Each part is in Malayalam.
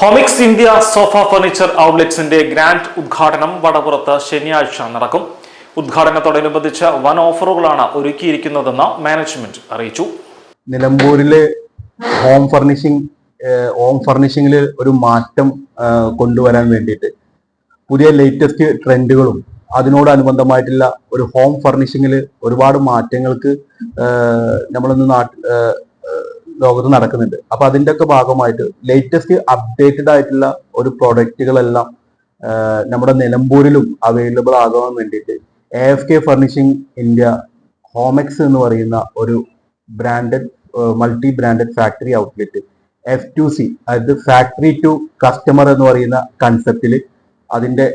ഹോമിക്സ് ഇന്ത്യ സോഫ ഫർണിച്ചർ ഔട്ട്ലെറ്റ്സിന്റെ ഗ്രാൻഡ് ഉദ്ഘാടനം വടപുറത്ത് ശനിയാഴ്ച നടക്കും. ഉദ്ഘാടനത്തോടനുബന്ധിച്ച് വൻ ഓഫറുകളാണ് ഒരുക്കിയിരിക്കുന്നതെന്ന് മാനേജ്മെന്റ് അറിയിച്ചു. നിലമ്പൂരിലെ ഹോം ഫർണിഷിംഗ് ഹോം ഫർണിഷിംഗിൽ ഒരു മാറ്റം കൊണ്ടുവരാൻ വേണ്ടിയിട്ട് പുതിയ ലേറ്റസ്റ്റ് ട്രെൻഡുകളും അതിനോടനുബന്ധമായിട്ടുള്ള ഒരു ഹോം ഫർണിഷിംഗിൽ ഒരുപാട് മാറ്റങ്ങൾക്ക് നമ്മളൊന്ന് നാട്ടിൽ ലോകത്ത് നടക്കുന്നുണ്ട്. അപ്പൊ അതിന്റെ ഒക്കെ ഭാഗമായിട്ട് ലേറ്റസ്റ്റ് അപ്ഡേറ്റഡ് ആയിട്ടുള്ള ഒരു പ്രൊഡക്റ്റുകളെല്ലാം നമ്മുടെ നിലമ്പൂരിലും അവൈലബിൾ ആകാൻ വേണ്ടിയിട്ട് A F K furnishing India Homex എന്ന് പറയുന്ന ഒരു branded multi branded factory outlet F to C അതായത് ഫാക്ടറി ടു കസ്റ്റമർ എന്ന് പറയുന്ന കൺസെപ്റ്റിൽ അതിന്റെ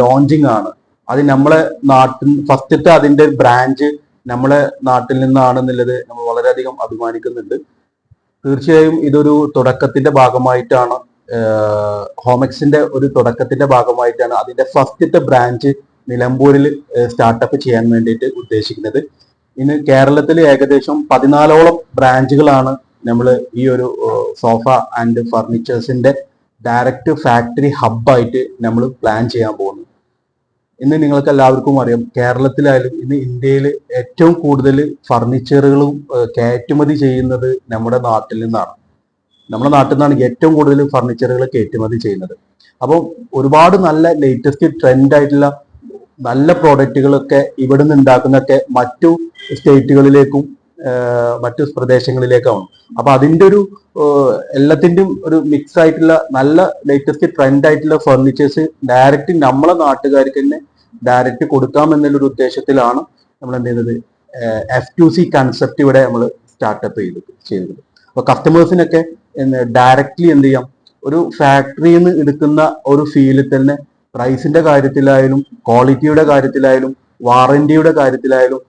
ലോഞ്ചിങ് ആണ്. അത് നമ്മളെ നാട്ടിൽ ഫസ്റ്റത്തെ അതിന്റെ ബ്രാഞ്ച് നമ്മളെ നാട്ടിൽ നിന്നാണെന്നുള്ളത് നമ്മൾ വളരെയധികം അഭിമാനിക്കുന്നുണ്ട്. തീർച്ചയായും ഇതൊരു തുടക്കത്തിന്റെ ഭാഗമായിട്ടാണ് ഹോമെക്സിന്റെ ഒരു തുടക്കത്തിന്റെ ഭാഗമായിട്ടാണ് അതിന്റെ ഫസ്റ്റത്തെ ബ്രാഞ്ച് നിലമ്പൂരിൽ സ്റ്റാർട്ടപ്പ് ചെയ്യാൻ വേണ്ടിയിട്ട് ഉദ്ദേശിക്കുന്നത്. ഇന്ന് കേരളത്തിൽ ഏകദേശം പതിനാലോളം ബ്രാഞ്ചുകളാണ് നമ്മൾ ഈ ഒരു സോഫ ആൻഡ് ഫർണിച്ചേഴ്സിന്റെ ഡയറക്റ്റ് ഫാക്ടറി ഹബ്ബായിട്ട് നമ്മൾ പ്ലാൻ ചെയ്യാൻ പോകുന്നത്. ഇന്ന് നിങ്ങൾക്ക് എല്ലാവർക്കും അറിയാം കേരളത്തിലായാലും ഇന്ന് ഇന്ത്യയിൽ ഏറ്റവും കൂടുതൽ ഫർണിച്ചറുകളും കയറ്റുമതി ചെയ്യുന്നത് നമ്മുടെ നാട്ടിൽ നിന്നാണ്. നമ്മുടെ നാട്ടിൽ നിന്നാണ് ഏറ്റവും കൂടുതൽ ഫർണിച്ചറുകൾ കയറ്റുമതി ചെയ്യുന്നത്. അപ്പോൾ ഒരുപാട് നല്ല ലേറ്റസ്റ്റ് ട്രെൻഡ് ആയിട്ടുള്ള നല്ല പ്രോഡക്റ്റുകളൊക്കെ ഇവിടെ നിന്ന് ഉണ്ടാക്കുന്നതൊക്കെ മറ്റു സ്റ്റേറ്റുകളിലേക്കും മറ്റു പ്രദേശങ്ങളിലേക്കാണ്. അപ്പൊ അതിന്റെ ഒരു എല്ലാത്തിന്റെയും ഒരു മിക്സ് ആയിട്ടുള്ള നല്ല ലേറ്റസ്റ്റ് ട്രെൻഡ് ആയിട്ടുള്ള ഫർണിച്ചേഴ്സ് ഡയറക്റ്റ് നമ്മളെ നാട്ടുകാർക്ക് തന്നെ ഡയറക്റ്റ് കൊടുക്കാം എന്നുള്ളൊരു ഉദ്ദേശത്തിലാണ് നമ്മൾ എന്ത് ചെയ്യുന്നത് എഫ് ടു സി കൺസെപ്റ്റ് ഇവിടെ നമ്മൾ സ്റ്റാർട്ടപ്പ് ചെയ്ത് ചെയ്തത്. അപ്പൊ കസ്റ്റമേഴ്സിനൊക്കെ ഡയറക്റ്റ്ലി എന്ത് ചെയ്യാം? ഒരു ഫാക്ടറിയിൽ നിന്ന് എടുക്കുന്ന ഒരു ഫീലിൽ തന്നെ പ്രൈസിന്റെ കാര്യത്തിലായാലും ക്വാളിറ്റിയുടെ കാര്യത്തിലായാലും വാറന്റിയുടെ കാര്യത്തിലായാലും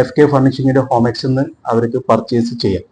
എഫ് കെ ഫർണിഷിങ്ങിന്റെ ഹോമെക്സ് നിന്ന് അവർക്ക് പർച്ചേസ് ചെയ്യാം.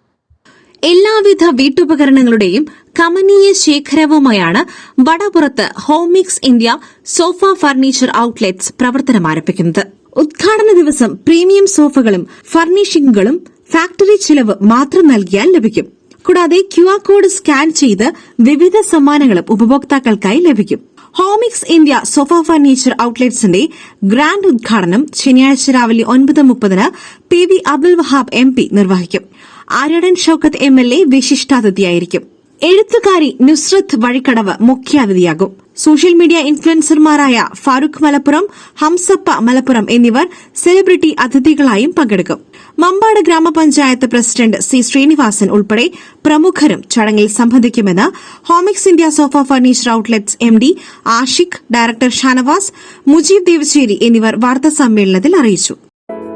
എല്ലാവിധ വീട്ടുപകരണങ്ങളുടെയും കമനീയ ശേഖരവുമായാണ് വടപുറത്ത് Homex India sofa furniture outlets പ്രവർത്തനം ആരംഭിക്കുന്നത്. ഉദ്ഘാടന ദിവസം പ്രീമിയം സോഫകളും ഫർണിഷിംഗുകളും ഫാക്ടറി ചിലവ് മാത്രം നൽകിയാൽ ലഭിക്കും. കൂടാതെ ക്യു ആർ കോഡ് സ്കാൻ ചെയ്ത് വിവിധ സമ്മാനങ്ങളും ഉപഭോക്താക്കൾക്കായി ലഭിക്കും. ഹോമിക്സ് ഇന്ത്യ സോഫ ഫർണിച്ചർ ഔട്ട്ലെറ്റ്സിന്റെ ഗ്രാൻഡ് ഉദ്ഘാടനം ശനിയാഴ്ച രാവിലെ ഒൻപത് മുപ്പതിന് P V Abdul Wahab M P നിർവഹിക്കും. Aryadan Shoukath M L A വിശിഷ്ടാതിഥിയായിരിക്കും. എഴുത്തുകാരി നുസ്രത്ത് വഴിക്കടവ് മുഖ്യാതിഥിയാകും. സോഷ്യൽ മീഡിയ ഇൻഫ്ലുവൻസർമാരായ ഫാറൂഖ് മലപ്പുറം ഹംസപ്പ മലപ്പുറം എന്നിവർ സെലിബ്രിറ്റി അതിഥികളായും പങ്കെടുക്കും. മമ്പാട് ഗ്രാമപഞ്ചായത്ത് പ്രസിഡന്റ് സി ശ്രീനിവാസൻ ഉൾപ്പെടെ പ്രമുഖരും ചടങ്ങിൽ സംബന്ധിക്കുമെന്ന് Homex India sofa furniture outlets M D Ashiq director Shanavas Mujeeb Devassery എന്നിവർ വാർത്താസമ്മേളനത്തിൽ അറിയിച്ചു.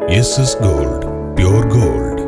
S S gold gold